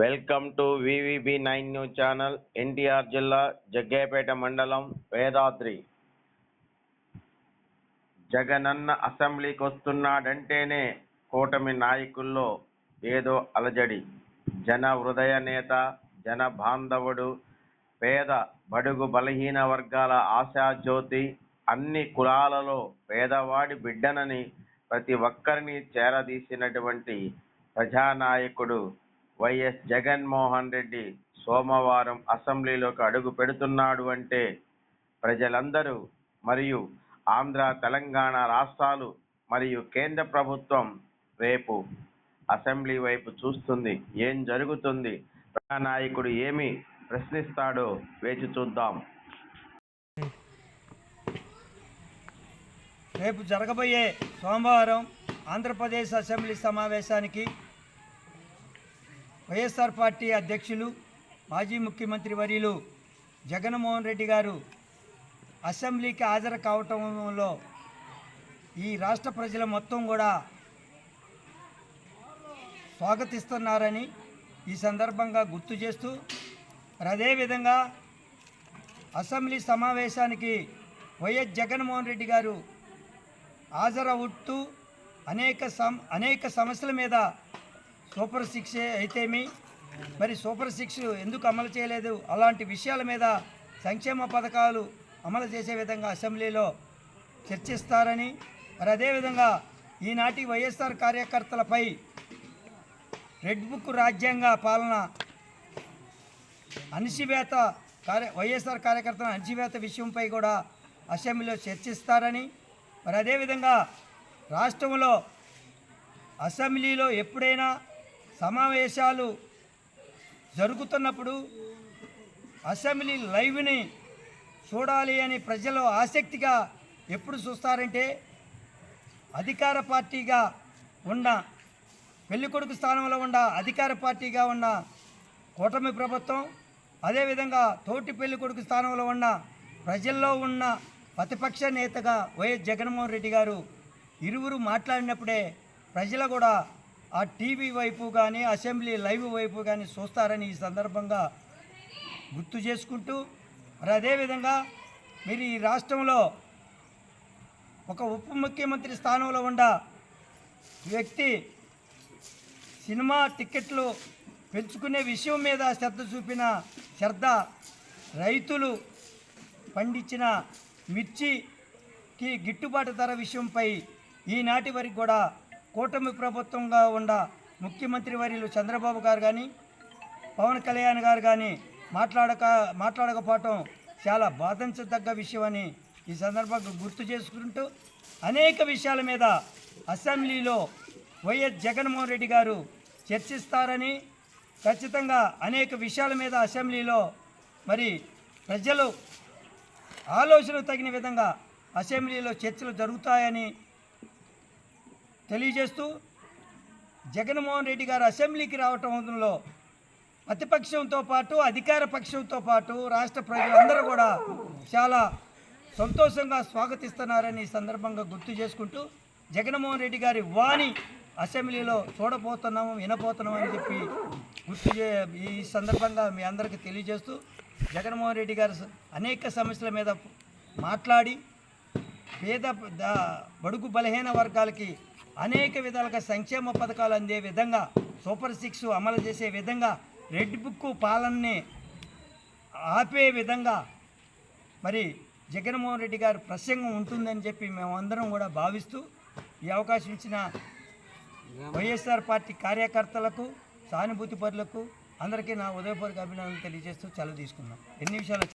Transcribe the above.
Welcome to VVB nine news channel NTR జిల్లా జగ్గేపేట మండలం వేదాద్రి. జగనన్న అసెంబ్లీకి వస్తున్నాడంటేనే కూటమి నాయకుల్లో ఏదో అలజడి. జన హృదయ నేత జన బాంధవుడు పేద బడుగు బలహీన వర్గాల ఆశాజ్యోతి అన్ని కులాలలో పేదవాడి బిడ్డనని ప్రతి ఒక్కరిని చేరదీసినటువంటి ప్రజానాయకుడు వైఎస్ జగన్మోహన్ రెడ్డి సోమవారం అసెంబ్లీలోకి అడుగు పెడుతున్నాడు అంటే ప్రజలందరూ మరియు ఆంధ్ర తెలంగాణ రాష్ట్రాలు మరియు కేంద్ర ప్రభుత్వం రేపు అసెంబ్లీ వైపు చూస్తుంది. ఏం జరుగుతుంది? ప్రజానాయకుడు ఏమి ప్రశ్నిస్తాడో వేచి చూద్దాం. రేపు జరగబోయే సోమవారం ఆంధ్రప్రదేశ్ అసెంబ్లీ సమావేశానికి వైఎస్ఆర్ పార్టీ అధ్యక్షులు మాజీ ముఖ్యమంత్రి వర్యులు జగన్మోహన్ రెడ్డి గారు అసెంబ్లీకి హాజరు కావటంలో ఈ రాష్ట్ర ప్రజల మొత్తం కూడా స్వాగతిస్తున్నారని ఈ సందర్భంగా గుర్తు చేస్తూ అదేవిధంగా అసెంబ్లీ సమావేశానికి వైఎస్ జగన్మోహన్ రెడ్డి గారు హాజరవుతూ అనేక సమ అనేక సమస్యల మీద సూపర్ సిక్స్ అయితేమి? మరి సూపర్ సిక్స్ ఎందుకు అమలు చేయలేదు? అలాంటి విషయాల మీద సంక్షేమ పథకాలు అమలు చేసే విధంగా అసెంబ్లీలో చర్చిస్తారని మరి అదేవిధంగా ఈనాటి వైఎస్ఆర్ కార్యకర్తలపై రెడ్ బుక్ రాజ్యాంగ పాలన అణిచివేత కార్య వైఎస్ఆర్ కార్యకర్తల అణిచివేత విషయంపై కూడా అసెంబ్లీలో చర్చిస్తారని మరి అదేవిధంగా రాష్ట్రంలో అసెంబ్లీలో ఎప్పుడైనా సమావేశాలు జరుగుతున్నప్పుడు అసెంబ్లీ లైవ్ని చూడాలి అని ప్రజలు ఆసక్తిగా ఎప్పుడు చూస్తారంటే అధికార పార్టీగా ఉన్న పెళ్ళికొడుకు స్థానంలో ఉన్న అధికార పార్టీగా ఉన్న కూటమి ప్రభుత్వం అదేవిధంగా తోటి పెళ్ళికొడుకు స్థానంలో ఉన్న ప్రజల్లో ఉన్న ప్రతిపక్ష నేతగా వైఎస్ జగన్మోహన్ రెడ్డి గారు ఇరువురు మాట్లాడినప్పుడే ప్రజలు కూడా ఆ టీవీ వైపు కానీ అసెంబ్లీ లైవ్ వైపు కానీ చూస్తారని ఈ సందర్భంగా గుర్తు చేసుకుంటూ మరి అదేవిధంగా మీరు ఈ రాష్ట్రంలో ఒక ఉప ముఖ్యమంత్రి స్థానంలో ఉన్న వ్యక్తి సినిమా టికెట్లు పెంచుకునే విషయం మీద శ్రద్ధ చూపిన శ్రద్ధ రైతులు పండించిన మిర్చికి గిట్టుబాటు ధర విషయంపై ఈనాటి వరకు కూడా కూటమి ప్రభుత్వంగా ఉన్న ముఖ్యమంత్రి వర్యులు చంద్రబాబు గారు కానీ పవన్ కళ్యాణ్ గారు కానీ మాట్లాడక మాట్లాడకపోవటం చాలా బాధించదగ్గ విషయం అని ఈ సందర్భంగా గుర్తు చేసుకుంటూ అనేక విషయాల మీద అసెంబ్లీలో వైఎస్ జగన్మోహన్ రెడ్డి గారు చర్చిస్తారని ఖచ్చితంగా అనేక విషయాల మీద అసెంబ్లీలో మరి ప్రజలు ఆలోచన తగిన విధంగా అసెంబ్లీలో చర్చలు జరుగుతాయని తెలియజేస్తూ జగన్మోహన్ రెడ్డి గారు అసెంబ్లీకి రావటంలో ప్రతిపక్షంతో పాటు అధికార పక్షంతో పాటు రాష్ట్ర ప్రజలందరూ కూడా చాలా సంతోషంగా స్వాగతిస్తున్నారని ఈ సందర్భంగా గుర్తు చేసుకుంటూ జగన్మోహన్ రెడ్డి గారి వాణి అసెంబ్లీలో చూడబోతున్నాము వినబోతున్నామని చెప్పి గుర్తు చే ఈ సందర్భంగా మీ అందరికీ తెలియజేస్తూ జగన్మోహన్ రెడ్డి గారు అనేక సమస్యల మీద మాట్లాడి పేద బడుగు బలహీన వర్గాలకి అనేక విధాలుగా సంక్షేమ పథకాలు అందే విధంగా సూపర్ సిక్స్ అమలు చేసే విధంగా రెడ్ బుక్ పాలనని ఆపే విధంగా మరి జగన్మోహన్ రెడ్డి గారి ప్రసంగం ఉంటుందని చెప్పి మేమందరం కూడా భావిస్తూ ఈ అవకాశం ఇచ్చిన వైఎస్ఆర్ పార్టీ కార్యకర్తలకు సానుభూతి పరులకు అందరికీ నా ఉదయపూర్వక అభినందనలు తెలియజేస్తూ సెలవు తీసుకున్నాం ఎన్ని విషయాలు